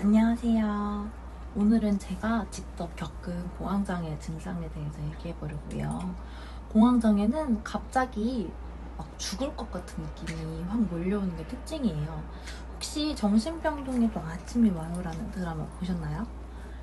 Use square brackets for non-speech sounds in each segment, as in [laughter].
안녕하세요. 오늘은 제가 직접 겪은 공황장애 증상에 대해서 얘기해보려고요. 공황장애는 갑자기 막 죽을 것 같은 느낌이 확 몰려오는 게 특징이에요. 혹시 정신병동에도 아침이 와요라는 드라마 보셨나요?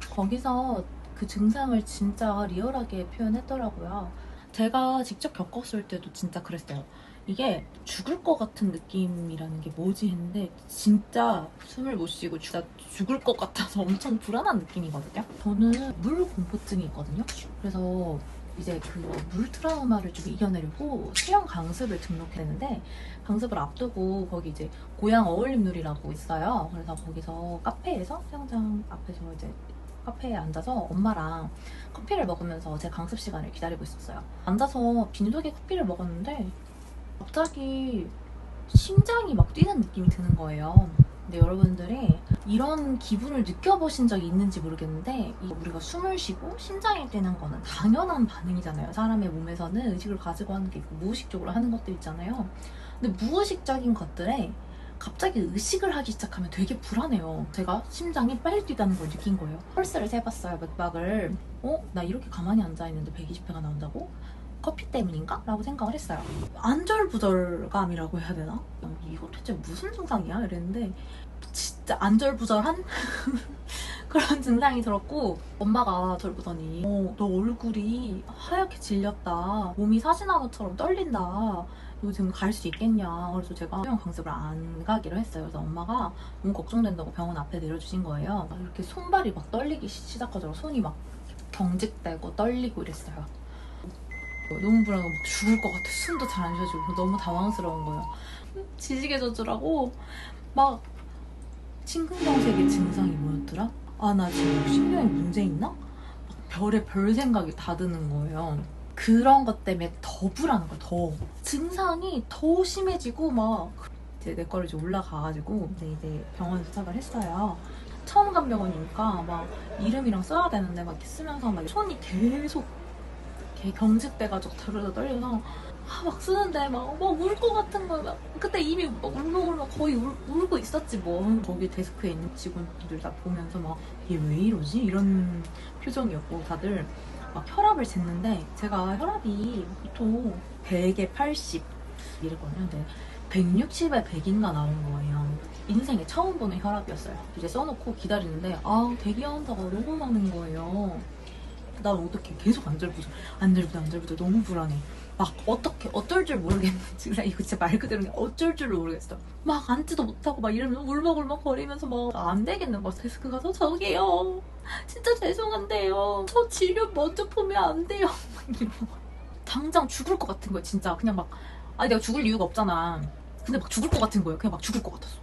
거기서 그 증상을 진짜 리얼하게 표현했더라고요. 제가 직접 겪었을 때도 진짜 그랬어요. 이게 죽을 것 같은 느낌이라는 게 뭐지 했는데 진짜 숨을 못 쉬고 진짜 죽을 것 같아서 [laughs] 엄청 불안한 느낌이거든요. 저는 물 공포증이 있거든요. 그래서 이제 그물 트라우마를 좀 이겨내려고 수영 강습을 등록했는데 강습을 앞두고 거기 이제 고향 어울림놀이라고 있어요. 그래서 거기서 카페에서 수영장 앞에서 이제 카페에 앉아서 엄마랑 커피를 먹으면서 제 강습 시간을 기다리고 있었어요. 앉아서 빈속에 커피를 먹었는데 갑자기 심장이 막 뛰는 느낌이 드는 거예요. 근데 여러분들이 이런 기분을 느껴보신 적이 있는지 모르겠는데 이 우리가 숨을 쉬고 심장이 뛰는 거는 당연한 반응이잖아요. 사람의 몸에서는 의식을 가지고 하는 게 있고 무의식적으로 하는 것들 있잖아요. 근데 무의식적인 것들에 갑자기 의식을 하기 시작하면 되게 불안해요. 제가 심장이 빨리 뛰다는 걸 느낀 거예요. 펄스를 세봤어요, 맥박을. 어? 나 이렇게 가만히 앉아있는데 120회가 나온다고? 커피 때문인가? 라고 생각을 했어요. 안절부절감이라고 해야 되나? 이거 대체 무슨 증상이야? 이랬는데 진짜 안절부절한 [laughs] 그런 증상이 들었고 엄마가 저를 보더니 어, 너 얼굴이 하얗게 질렸다. 몸이 사시나무처럼 떨린다. 요즘 갈수 있겠냐. 그래서 제가 수영 강습을 안 가기로 했어요. 그래서 엄마가 너무 걱정된다고 병원 앞에 내려주신 거예요. 막 이렇게 손발이 막 떨리기 시작하더라고. 손이 막 경직되고 떨리고 이랬어요. 너무 불안하고 막 죽을 것 같아. 숨도 잘 안 쉬어지고 너무 당황스러운 거예요. 지지개져 주라고 막 심근경색의 증상이 뭐였더라? 아 나 지금 신경에 문제 있나? 막 별의 별 생각이 다 드는 거예요. 그런 것 때문에 더 불안한 거야. 더 증상이 더 심해지고 막 이제 내 거를 이제 올라가가지고 이제 병원 도착을 했어요. 처음 간 병원이니까 막 이름이랑 써야 되는데 막 쓰면서 막 손이 계속 이렇게 경직돼가지고 들어서 떨려서 아, 막 쓰는데 막울 것 같은 거야. 막 그때 이미 막 울먹울먹 거의 울, 울고 있었지 뭐. 거기 데스크에 있는 직원들 다 보면서 막 얘 왜 이러지? 이런 표정이었고 다들 막 혈압을 쟀는데 제가 혈압이 보통 100에 80 이랬거든요. 근데 160에 100인가 나온 거예요. 인생에 처음 보는 혈압이었어요. 이제 써놓고 기다리는데 아 대기환자가 너무 많은 거예요. 난 어떻게 계속 안절부절 안절부절 안절부절 너무 불안해. 막 어떻게 어쩔 줄 모르겠는지. [laughs] 나 이거 진짜 말 그대로 어쩔 줄을 모르겠어. 막 앉지도 못하고 막 이러면서 울먹울먹 거리면서 막 안 되겠는 거 데스크 가서 저기요. 진짜 죄송한데요. 저 진료 먼저 보면 안 돼요. [laughs] 당장 죽을 것 같은 거야 진짜. 그냥 막 아니 내가 죽을 이유가 없잖아. 근데 막 죽을 것 같은 거예요. 그냥 막 죽을 것 같았어.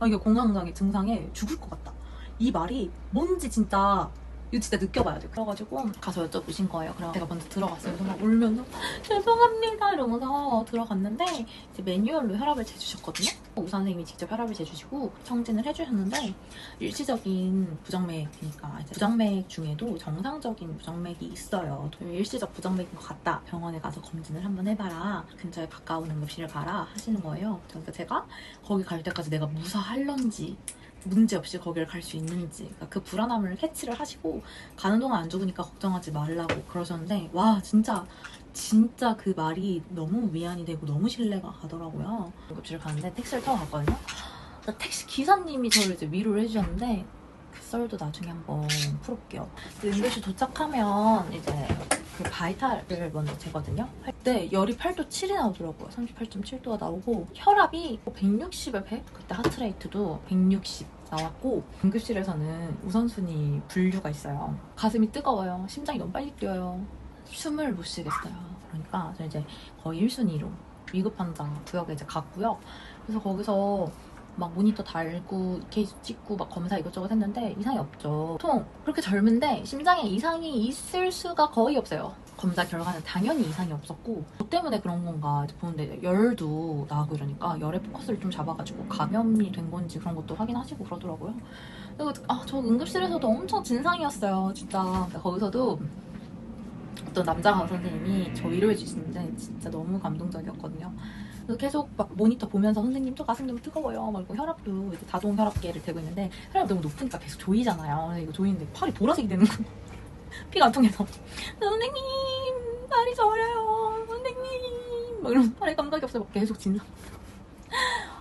아 이게 공황장애 증상에 죽을 것 같다. 이 말이 뭔지 진짜 이거 진짜 느껴봐야 돼. 그래가지고 가서 여쭤보신 거예요. 그래서 제가 먼저 들어갔어요. 그래서 막 울면서 죄송합니다 이러면서 들어갔는데 이제 매뉴얼로 혈압을 재주셨거든요. 의사 선생님이 직접 혈압을 재주시고 청진을 해주셨는데 일시적인 부정맥이니까 이제 부정맥 중에도 정상적인 부정맥이 있어요. 일시적 부정맥인 것 같다. 병원에 가서 검진을 한번 해봐라. 근처에 가까운 응급실을 가라 하시는 거예요. 그러니까 제가 거기 갈 때까지 내가 무사할런지 문제 없이 거기를 갈 수 있는지. 그러니까 그 불안함을 캐치를 하시고 가는 동안 안 죽으니까 걱정하지 말라고 그러셨는데 와 진짜 진짜 그 말이 너무 위안이 되고 너무 신뢰가 가더라고요. 응급실을 가는데 택시를 타고 갔거든요. 택시 기사님이 저를 이제 위로를 해주셨는데 그 썰도 나중에 한번 풀어볼게요. 응급실 도착하면 이제 그 바이탈을 먼저 재거든요. 할때 열이 8도 7이 나오더라고요. 38.7도가 나오고 혈압이 160에 100? 그때 하트레이트도 160 나왔고 응급실에서는 우선순위 분류가 있어요. 가슴이 뜨거워요. 심장이 너무 빨리 뛰어요. 숨을 못 쉬겠어요. 그러니까 저 이제 거의 1순위로 위급 환자 구역에 이제 갔고요. 그래서 거기서 막 모니터 달고 케이스 찍고 막 검사 이것저것 했는데 이상이 없죠. 보통 그렇게 젊은데 심장에 이상이 있을 수가 거의 없어요. 검사 결과는 당연히 이상이 없었고 뭐 때문에 그런 건가 보는데 열도 나고 이러니까 열의 포커스를 좀 잡아가지고 감염이 된 건지 그런 것도 확인하시고 그러더라고요. 그리고 아, 저 응급실에서도 엄청 진상이었어요. 진짜 거기서도 어떤 남자 강 선생님이 저 위로해 주시는데 진짜 너무 감동적이었거든요. 계속 막 모니터 보면서 선생님 저 가슴 너무 뜨거워요. 막 이러고 혈압도 이제 자동 혈압계를 대고 있는데 혈압이 너무 높으니까 계속 조이잖아요. 이거 조이는데 팔이 보라색이 되는 거예요. [laughs] 피가 안 통해서 선생님 팔이 저려요. 선생님 막 이러면서 팔에 감각이 없어요. 막 계속 진상.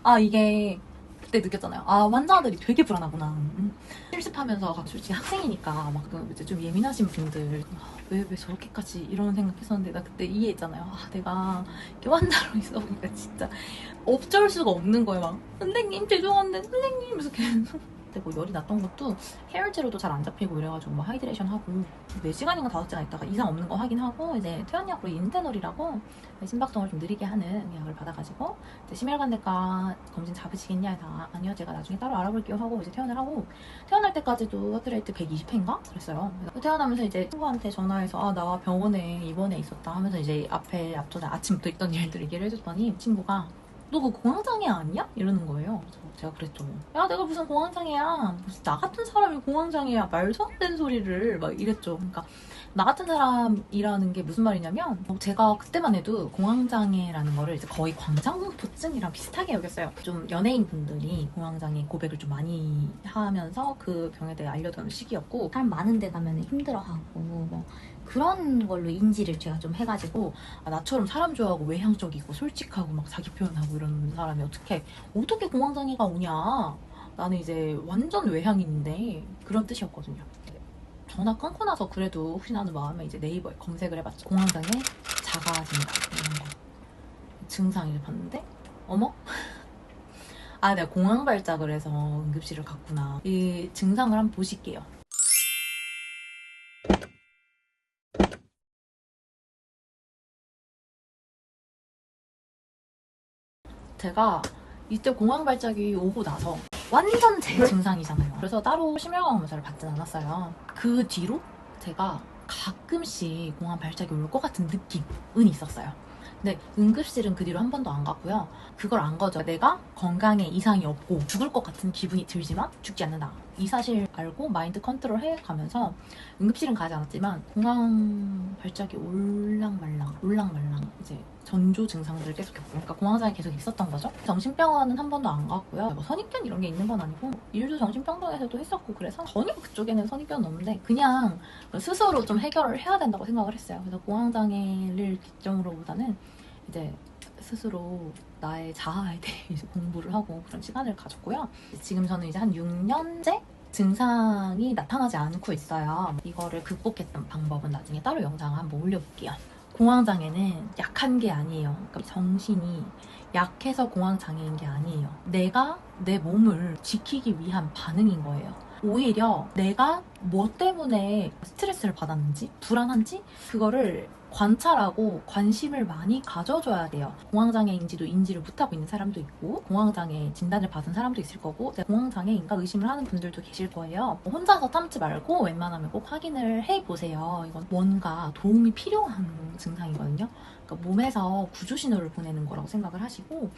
아 이게 그때 느꼈잖아요. 아 환자들이 되게 불안하구나. 음. 실습하면서 솔직히 학생이니까 막 그 이제 좀 예민하신 분들 아, 왜, 왜 저렇게까지 이런 생각했었는데 나 그때 이해했잖아요. 아 내가 이렇게 환자로 [laughs] 있어 보니까 진짜 어쩔 수가 없는 거예요. 막 선생님 죄송한데 선생님 그래서 계속 되고 열이 났던 것도 헤어제로도 잘 안 잡히고 이래가지고 뭐 하이드레이션 하고 4시간인가 5시간 있다가 이상 없는 거 확인하고 이제 퇴원약으로 인테놀이라고 심박동을 좀 느리게 하는 약을 받아가지고 이제 심혈관대과 검진 잡으시겠냐 해서 아, 아니요. 제가 나중에 따로 알아볼게요 하고 이제 퇴원을 하고 퇴원할 때까지도 하트레이트 120회인가? 그랬어요. 퇴원하면서 이제 친구한테 전화해서 아 나 병원에 입원해 있었다 하면서 이제 앞에 앞전에 아침부터 있던 [laughs] 일들 얘기를 해줬더니 친구가 너 그 공황장애 아니야? 이러는 거예요. 제가 그랬죠. 야, 내가 무슨 공황장애야. 무슨 나 같은 사람이 공황장애야. 말도 안 되는 소리를 막 이랬죠. 그러니까 나 같은 사람이라는 게 무슨 말이냐면 어, 제가 그때만 해도 공황장애라는 거를 이제 거의 광장공포증이랑 비슷하게 여겼어요. 좀 연예인분들이 공황장애 고백을 좀 많이 하면서 그 병에 대해 알려드는 시기였고 사람 많은 데 가면 힘들어하고 뭐 그런 걸로 인지를 제가 좀 해가지고 아, 나처럼 사람 좋아하고 외향적이고 솔직하고 막 자기 표현하고 이런 사람이 어떻게 어떻게 공황장애가 오냐. 나는 이제 완전 외향인인데 그런 뜻이었거든요. 전화 끊고 나서 그래도 혹시나 하는 마음에 이제 네이버에 검색을 해봤죠. 공황장애 작아진다 이런 거. 증상을 봤는데 어머? [laughs] 아 내가 공황 발작을 해서 응급실을 갔구나. 이 증상을 한번 보실게요 제가 이때 공황 발작이 오고 나서 완전 제 증상이잖아요. 그래서 따로 심혈관 검사를 받진 않았어요. 그 뒤로 제가 가끔씩 공황 발작이 올 것 같은 느낌은 있었어요. 근데 응급실은 그 뒤로 한 번도 안 갔고요. 그걸 안 거죠. 내가 건강에 이상이 없고 죽을 것 같은 기분이 들지만 죽지 않는다. 이 사실 알고 마인드 컨트롤 해 가면서 응급실은 가지 않았지만 공황 발작이 올랑말랑 올랑말랑 이제 전조 증상들을 계속 겪고 그러니까 공황장애 계속 있었던 거죠. 정신병원은 한 번도 안 갔고요. 뭐 선입견 이런 게 있는 건 아니고 일도 정신병동에서도 했었고 그래서 전혀 그쪽에는 선입견은 없는데 그냥 스스로 좀 해결을 해야 된다고 생각을 했어요. 그래서 공황장애를 기점으로보다는 이제 스스로 나의 자아에 대해 [laughs] 공부를 하고 그런 시간을 가졌고요. 지금 저는 이제 한 6년째 증상이 나타나지 않고 있어요. 이거를 극복했던 방법은 나중에 따로 영상 한번 올려볼게요. 공황장애는 약한 게 아니에요. 그러니까 정신이 약해서 공황장애인 게 아니에요. 내가 내 몸을 지키기 위한 반응인 거예요. 오히려 내가 뭐 때문에 스트레스를 받았는지, 불안한지, 그거를 관찰하고 관심을 많이 가져줘야 돼요. 공황장애인지도 인지를 못하고 있는 사람도 있고, 공황장애 진단을 받은 사람도 있을 거고, 내가 공황장애인가 의심을 하는 분들도 계실 거예요. 혼자서 참지 말고 웬만하면 꼭 확인을 해보세요. 이건 뭔가 도움이 필요한 증상이거든요. 그러니까 몸에서 구조 신호를 보내는 거라고 생각을 하시고,